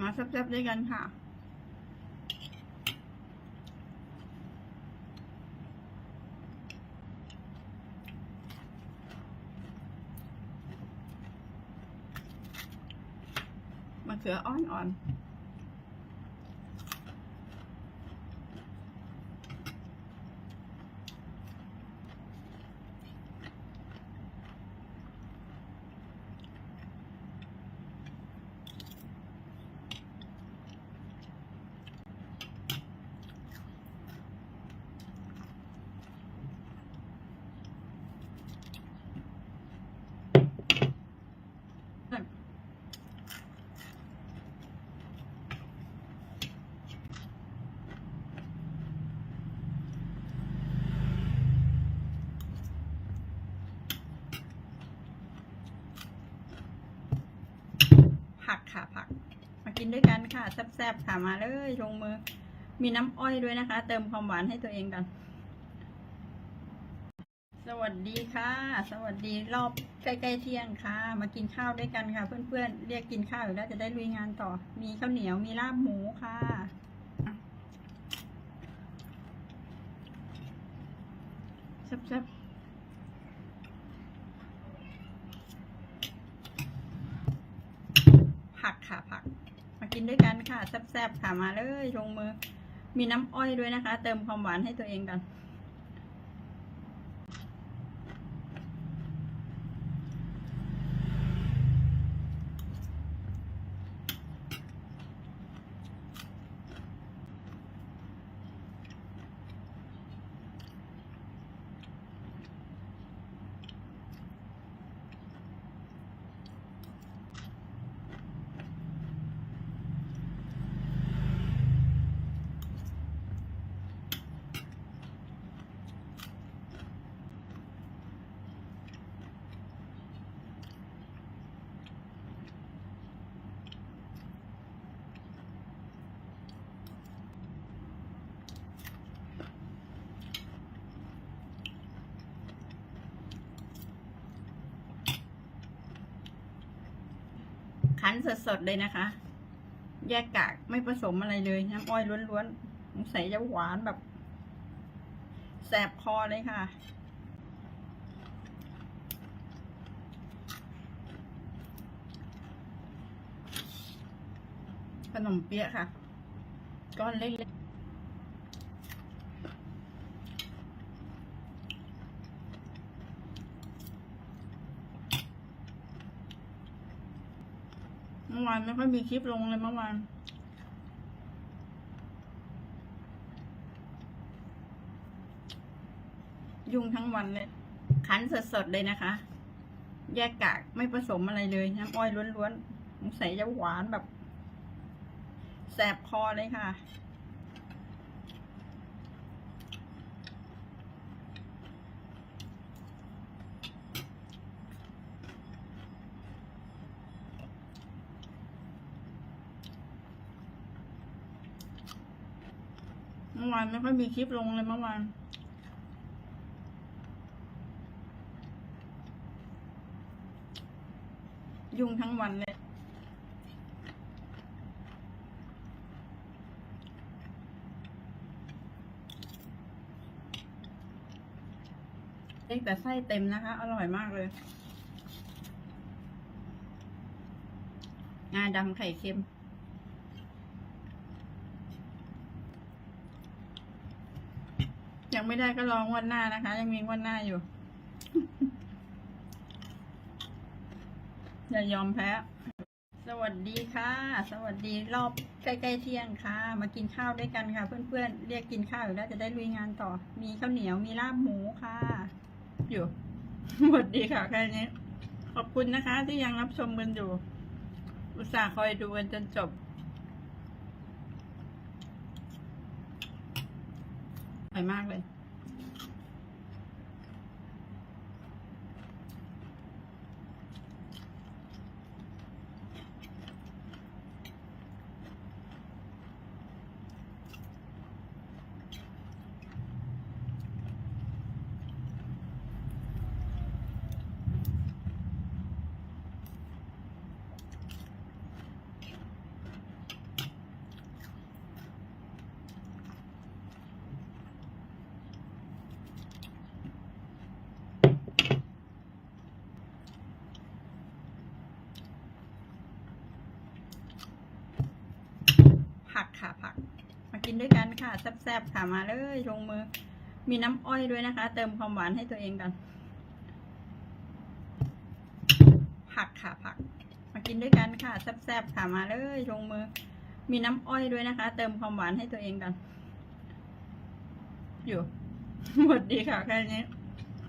มาแซ่บๆด้วยกันค่ะ มะเขืออ่อนๆ ผักค่ะผัก มา กินด้วยกันค่ะแซ่บๆค่ะมาเลยลงมือ มีน้ำอ้อยด้วยนะคะ เติมความหวานให้ตัวเองกันสวัสดีค่ะ สวัสดีรอบใกล้ๆเที่ยงค่ะ มากินข้าวด้วยกันค่ะ เพื่อนๆเรียกกินข้าวอยู่แล้วจะได้ลุยงานต่อ มีข้าวเหนียวมีลาบหมูค่ะแซ่บๆ ผักค่ะผัก มากินด้วยกัน ค่ะแซ่บๆค่ะมาเลยลงมือ มีน้ำอ้อยด้วยนะคะ เติมความหวานให้ตัวเองกัน คั้นสดๆเลยนะคะ แยกกากไม่ผสมอะไรเลยน้ำอ้อยล้วนๆสงสัยจะหวานแบบ แสบคอเลยค่ะ ขนมเปี๊ยะค่ะ ก้อนเล็กๆ งวันไม่ค่อยมีคลิปลงเลยเมื่อวานยุ่งทั้งวันเลยคันสดๆเลยนะคะ แยกกากไม่ผสมอะไรเลยน้ำอ้อยล้วนๆใส่จะหวานแบบ แสบคอเลยค่ะ วานไม่ค่อยมีคลิปลงเลยเมื่อวานยุ่งทั้งวันเลยเล็กแต่ไส้เต็มนะคะ อร่อยมากเลย งาดำไข่เค็ม ยังไม่ได้ก็ลองวันหน้านะคะ ยังมีวันหน้าอยู่ อย่ายอมแพ้ สวัสดีค่ะ สวัสดีรอบใกล้ๆเที่ยงค่ะ มากินข้าวด้วยกันค่ะ เพื่อนๆเรียกกินข้าวอยู่แล้วจะได้ลุยงานต่อ มีข้าวเหนียวมีลาบหมูค่ะ อยู่สวัสดีค่ะแค่นี้ขอบคุณนะคะที่ยังรับชมกันอยู่ อุตส่าห์คอยดูกันจนจบอ ร่อยมากเลย กินด้วยกันค่ะแซ่บๆค่ะมาเลยลงมือ มีน้ำอ้อยด้วยนะคะ เติมความหวานให้ตัวเองกัน ผักค่ะผัก มากินด้วยกันค่ะแซ่บๆค่ะมาเลยลงมือ มีน้ำอ้อยด้วยนะคะ เติมความหวานให้ตัวเองกัน อยู่หมดดีค่ะแค่นี้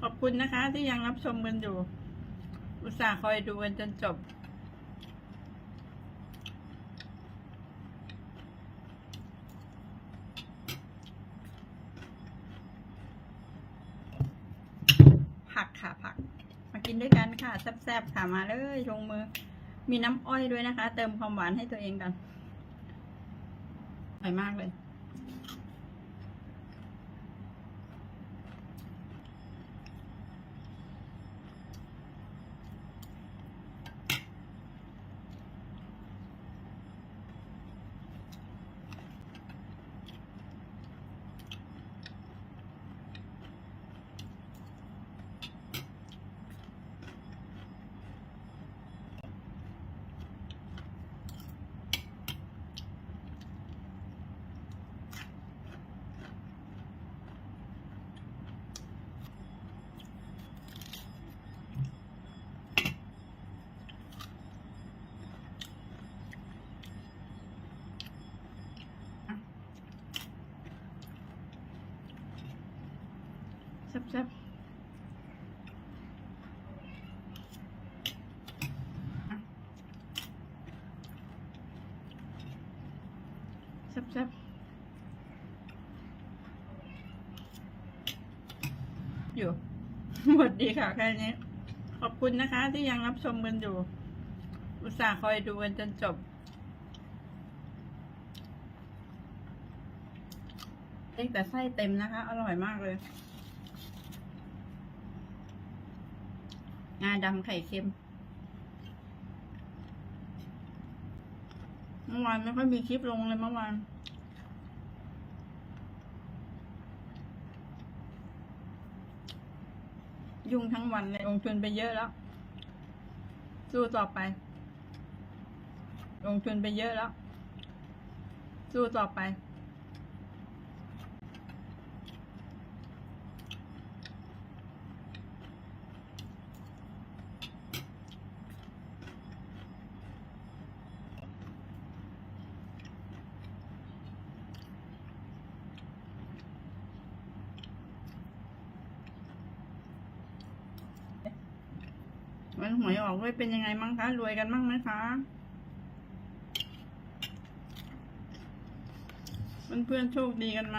ขอบคุณนะคะที่ยังรับชมกันอยู่ อุตส่าห์คอยดูกันจนจบ ผักค่ะผัก มากินด้วยกันค่ะ แซ่บๆค่ะมาเลยลงมือ มีน้ำอ้อยด้วยนะคะ เติมความหวานให้ตัวเองกันอร่อยมากเลย แซ่บๆอะแซ่บอยู่หมดดีค่ะแค่นี้ ขอบคุณนะคะ ที่ยังรับชมกันอยู่ อุตส่าห์คอยดูกันจนจบเล็กแต่ไส้เต็มนะคะ อร่อยมากเลย งาดำไข่เค็มเมื่อวานไม่ค่อยมีคลิปลงเลยเมื่อวานยุ่งทั้งวันเลยลงทุนไปเยอะแล้ว สู้ต่อไป ลงทุนไปเยอะแล้ว สู้ต่อไป วันหวยออกด้วยเป็นยังไงมั่งคะรวยกันมั่งไหมคะเพื่อนๆโชคดีกันไหม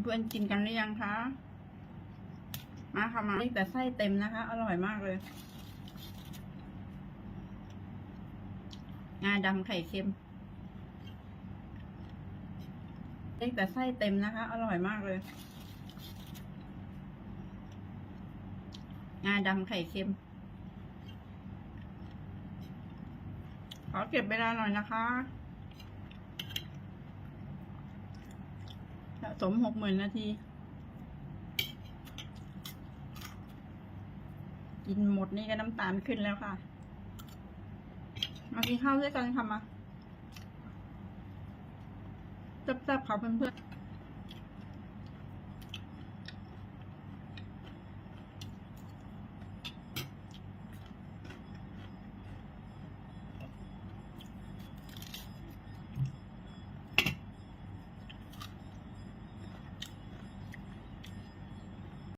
เพื่อนกินกันหรือยังคะมาค่ะมาแต่ไส้เต็มนะคะ อร่อยมากเลยงาดำไข่เค็ม เล็กแต่ไส้เต็มนะคะ อร่อยมากเลย งาดำไข่เค็ม ขอเก็บเวลาหน่อยนะคะสะสมหกหมื่นนาที กินหมดนี่ก็น้ำตาลขึ้นแล้วค่ะ มากินข้าวด้วยกันค่ะมา จับๆค่ะเพื่อนๆ